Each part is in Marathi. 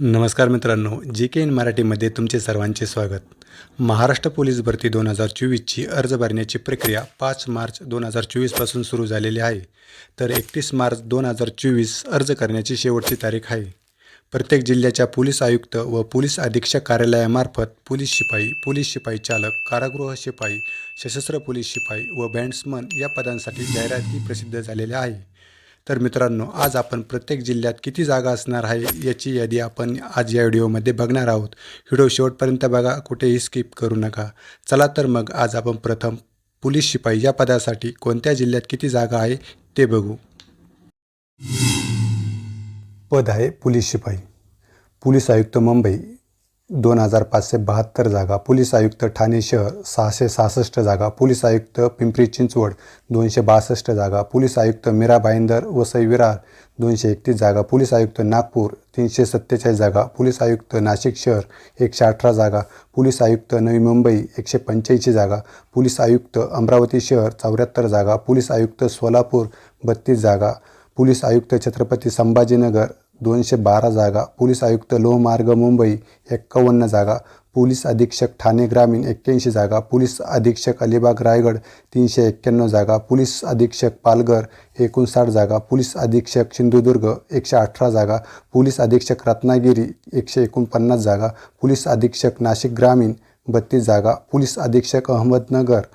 नमस्कार मित्रांनो जी के एन मराठीमध्ये तुमचे सर्वांचे स्वागत. महाराष्ट्र पोलीस भरती दोन हजार चोवीसची अर्ज भरण्याची प्रक्रिया पाच मार्च दोन हजार चोवीसपासून सुरू झालेली आहे. तर एकतीस मार्च दोन हजार चोवीस अर्ज करण्याची शेवटची तारीख आहे. प्रत्येक जिल्ह्याच्या पोलीस आयुक्त व पोलीस अधीक्षक कार्यालयामार्फत पोलीस शिपाई पोलीस शिपाई चालक कारागृह शिपाई सशस्त्र पोलीस शिपाई व बँड्समन या पदांसाठी जाहिराती प्रसिद्ध झालेल्या आहे. तर मित्रांनो आज आपण प्रत्येक जिल्ह्यात किती जागा असणार आहे याची यादी आपण आज या व्हिडिओमध्ये बघणार आहोत. व्हिडिओ शेवटपर्यंत बघा कुठेही स्किप करू नका. चला तर मग आज आपण प्रथम पोलीस शिपाई या पदासाठी कोणत्या जिल्ह्यात किती जागा आहे ते बघू. पद आहे पोलीस शिपाई. पोलीस आयुक्त मुंबई. दोन हजार पाचशे बहात्तर जागा. पोलीस आयुक्त ठाणे शहर सहाशे सहासष्ट जागा. पोलीस आयुक्त पिंपरी चिंचवड दोनशे बासष्ट जागा. पोलीस आयुक्त मीरा भाईंदर वसई विरार दोनशे एकतीस जागा. पोलीस आयुक्त नागपूर तीनशे सत्तेचाळीस जागा. पोलीस आयुक्त नाशिक शहर एकशे अठरा जागा. पोलीस आयुक्त नवी मुंबई एकशे पंच्याऐंशी जागा. पोलीस आयुक्त अमरावती शहर चौऱ्याहत्तर जागा. पोलीस आयुक्त सोलापूर बत्तीस जागा. पोलीस आयुक्त छत्रपती संभाजीनगर दोनशे बारा जागा पोलीस आयुक्त लोहमार्ग मुंबई एक्कावन्न जागा पोलीस अधीक्षक ठाणे ग्रामीण एक्क्याऐंशी जागा पोलीस अधीक्षक अलिबाग रायगड तीनशे एक्क्याण्णव जागा पोलीस अधीक्षक पालघर एकोणसाठ जागा पोलीस अधीक्षक सिंधुदुर्ग एकशे अठरा जागा पोलीस अधीक्षक रत्नागिरी एकशे एकोणपन्नास जागा पोलीस अधीक्षक नाशिक ग्रामीण बत्तीस जागा पोलीस अधीक्षक अहमदनगर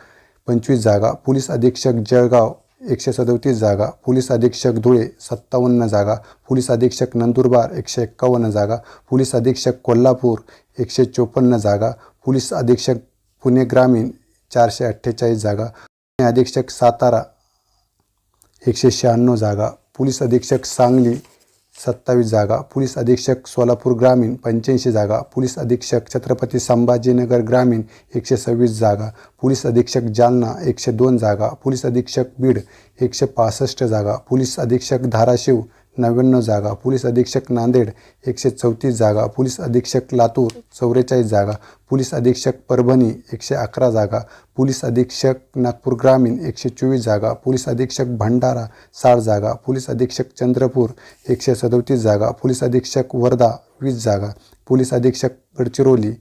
पंचवीस जागा पोलीस अधीक्षक जळगाव एकशे सदोतीस जागा पोलीस अधीक्षक धुळे सत्तावन्न जागा पोलीस अधीक्षक नंदुरबार एकशे एक्कावन्न जागा पोलीस अधीक्षक कोल्हापूर एकशे चोपन्न जागा पोलीस अधीक्षक पुणे ग्रामीण चारशे अठ्ठेचाळीस जागा पुणे अधीक्षक सातारा एकशे शहाण्णव जागा पोलीस अधीक्षक सांगली सत्तावीस जागा पोलीस अधीक्षक सोलापूर ग्रामीण पंच्याऐंशी जागा पोलीस अधीक्षक छत्रपती संभाजीनगर ग्रामीण एकशे सव्वीस जागा पोलीस अधीक्षक जालना एकशे दोन जागा पोलीस अधीक्षक बीड एकशे पासष्ट जागा पोलीस अधीक्षक धाराशिव नव्याण्णव जागा. पोलीस अधीक्षक नांदेड एकशे चौतीस जागा. पोलीस अधीक्षक लातूर चौवेचाळीस जागा. पोलीस अधीक्षक परभणी एकशे अकरा जागा. पोलीस अधीक्षक नागपूर ग्रामीण एकशे चोवीस जागा. पोलीस अधीक्षक भंडारा साठ जागा. पोलीस अधीक्षक चंद्रपूर एकशे सदोतीस जागा. पोलीस अधीक्षक वर्धा वीस जागा. पोलीस अधीक्षक गडचिरोली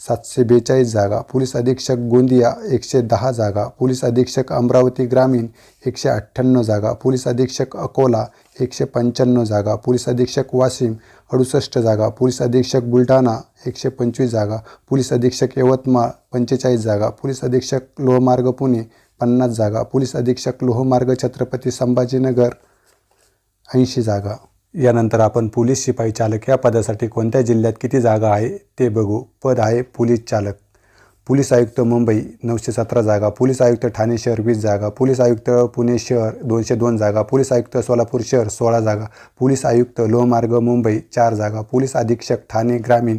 सातशे बेचाळीस जागा पोलीस अधीक्षक गोंदिया एकशे दहा जागा पोलीस अधीक्षक अमरावती ग्रामीण एकशे अठ्ठ्याण्णव जागा पोलीस अधीक्षक अकोला एकशे पंच्याण्णव जागा पोलीस अधीक्षक वाशिम अडुसष्ट जागा पोलीस अधीक्षक बुलढाणा एकशे पंचवीस जागा पोलीस अधीक्षक यवतमाळ पंचेचाळीस जागा पोलीस अधीक्षक लोहमार्ग पुणे पन्नास जागा पोलीस अधीक्षक लोहमार्ग छत्रपती संभाजीनगर ऐंशी जागा. यानंतर आपण पोलीस शिपाई चालक या पदासाठी कोणत्या जिल्ह्यात किती जागा आहे ते बघू. पद आहे पोलीस चालक. पोलीस आयुक्त मुंबई नऊशे सतरा जागा. पोलीस आयुक्त ठाणे शहर वीस जागा. पोलीस आयुक्त पुणे शहर दोनशे दोन जागा. पोलीस आयुक्त सोलापूर शहर सोळा जागा. पोलीस आयुक्त लोहमार्ग मुंबई चार जागा. पोलीस अधीक्षक ठाणे ग्रामीण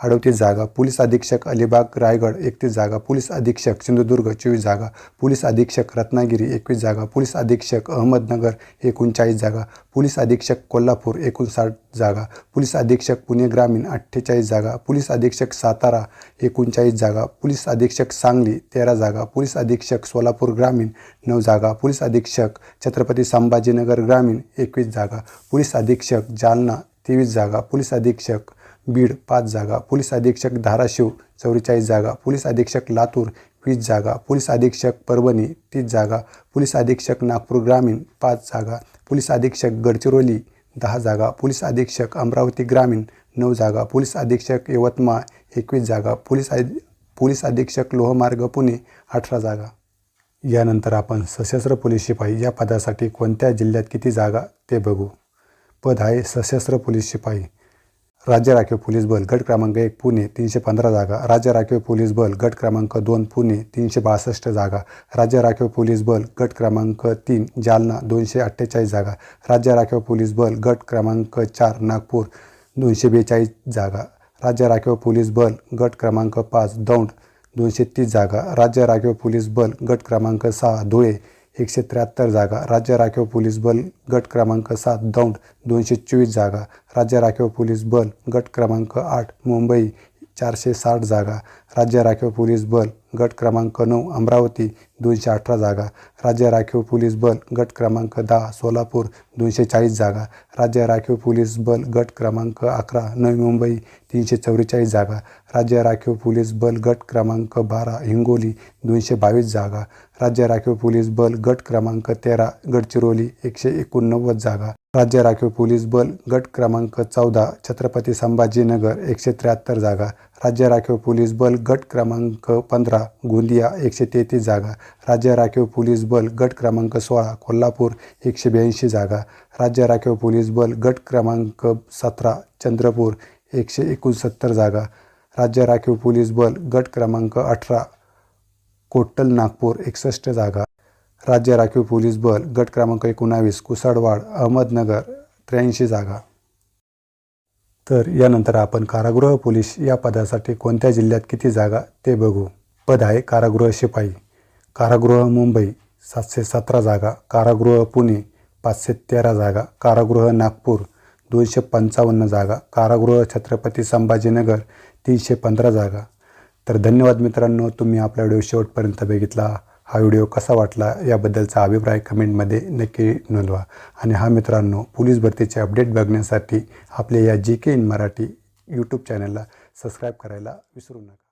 अडतीस जागा पोलीस अधीक्षक अलिबाग रायगड एकतीस जागा पोलीस अधीक्षक सिंधुदुर्ग चोवीस जागा पोलीस अधीक्षक रत्नागिरी एकवीस जागा पोलीस अधीक्षक अहमदनगर एकोणचाळीस जागा पोलीस अधीक्षक कोल्हापूर एकोणसाठ जागा पोलीस अधीक्षक पुणे ग्रामीण अठ्ठेचाळीस जागा पोलीस अधीक्षक सातारा एकोणचाळीस जागा पोलीस अधीक्षक सांगली तेरा जागा पोलीस अधीक्षक सोलापूर ग्रामीण नऊ जागा पोलीस अधीक्षक छत्रपती संभाजीनगर ग्रामीण एकवीस जागा पोलीस अधीक्षक जालना तेवीस जागा पोलीस अधीक्षक बीड पाच जागा पोलीस अधीक्षक धाराशिव चौवेचाळीस जागा पोलीस अधीक्षक लातूर वीस जागा पोलीस अधीक्षक परभणी तीस जागा पोलीस अधीक्षक नागपूर ग्रामीण पाच जागा पोलीस अधीक्षक गडचिरोली दहा जागा पोलीस अधीक्षक अमरावती ग्रामीण नऊ जागा पोलीस अधीक्षक यवतमाळ एकवीस जागा पोलीस अधि पोलीस अधीक्षक लोहमार्ग पुणे अठरा जागा. यानंतर आपण सशस्त्र पोलीस शिपाई या पदासाठी कोणत्या जिल्ह्यात किती जागा ते बघू. पद आहे सशस्त्र पोलीस शिपाई. राज्य राखीव पोलीस बल गट क्रमांक एक पुणे तीनशे पंधरा जागा. राज्य राखीव पोलीस बल गट क्रमांक दोन पुणे तीनशे बासष्ट जागा. राज्य राखीव पोलीस बल गट क्रमांक तीन जालना दोनशे अठ्ठेचाळीस जागा. राज्य राखीव पोलीस बल गट क्रमांक चार नागपूर दोनशे बेचाळीस जागा. राज्य राखीव पोलीस बल गट क्रमांक पाच दौंड दोनशे तीस जागा. राज्य राखीव पोलीस बल गट क्रमांक सहा धुळे एकशे त्र्याहत्तर जागा. राज्य राखीव पोलीस बल गट क्रमांक सात दौंड दोनशे चोवीस जागा. राज्य राखीव पोलीस बल गट क्रमांक आठ मुंबई चारशे साठ जागा. राज्य राखीव पोलीस बल गट क्रमांक नऊ अमरावती दोनशे अठरा जागा. राज्य राखीव पोलीस बल गट क्रमांक दहा सोलापूर दोनशे चाळीस जागा. राज्य राखीव पोलीस बल गट क्रमांक अकरा नवी मुंबई तीनशे चौवेचाळीस जागा. राज्य राखीव पोलीस बल गट क्रमांक बारा हिंगोली दोनशे बावीस जागा. राज्य राखीव पोलीस बल गट क्रमांक तेरा गडचिरोली एकशे एकोणनव्वद जागा. राज्य राखीव पोलीस बल गट क्रमांक चौदा छत्रपती संभाजीनगर एकशे त्र्याहत्तर जागा. राज्य राखीव पोलीस बल गट क्रमांक पंधरा गोंदिया एकशे तेहतीस जागा. राज्य राखीव पोलीस बल गट क्रमांक सोळा कोल्हापूर एकशे ब्याऐंशी जागा. राज्य राखीव पोलीस बल गट क्रमांक सतरा चंद्रपूर एकशे एकोणसत्तर जागा. राज्य राखीव पोलीस बल गट क्रमांक अठरा कोट्टल नागपूर एकसष्ट जागा. राज्य राखीव पोलीस बल गट क्रमांक एकोणावीस कुसाडवाड अहमदनगर त्र्याऐंशी जागा. तर यानंतर आपण कारागृह पोलीस या पदासाठी कोणत्या जिल्ह्यात किती जागा ते बघू. पद आहे कारागृह शिपाई. कारागृह मुंबई सातशे सतरा जागा. कारागृह पुणे पाचशे तेरा जागा. कारागृह नागपूर दोनशे पंचावन्न जागा. कारागृह छत्रपती संभाजीनगर तीनशे पंधरा जागा. तर धन्यवाद मित्रांनो तुम्ही आपला व्हिडिओ शेवटपर्यंत बघितला. हा व्हिडिओ कसा वाटला याबद्दलचा अभिप्राय कमेंटमध्ये नक्की नोंदवा. आणि हा मित्रांनो पोलीस भरतीचे अपडेट बघण्यासाठी आपल्या या G K in Marathi YouTube चॅनलला सबस्क्राईब करायला विसरू नका.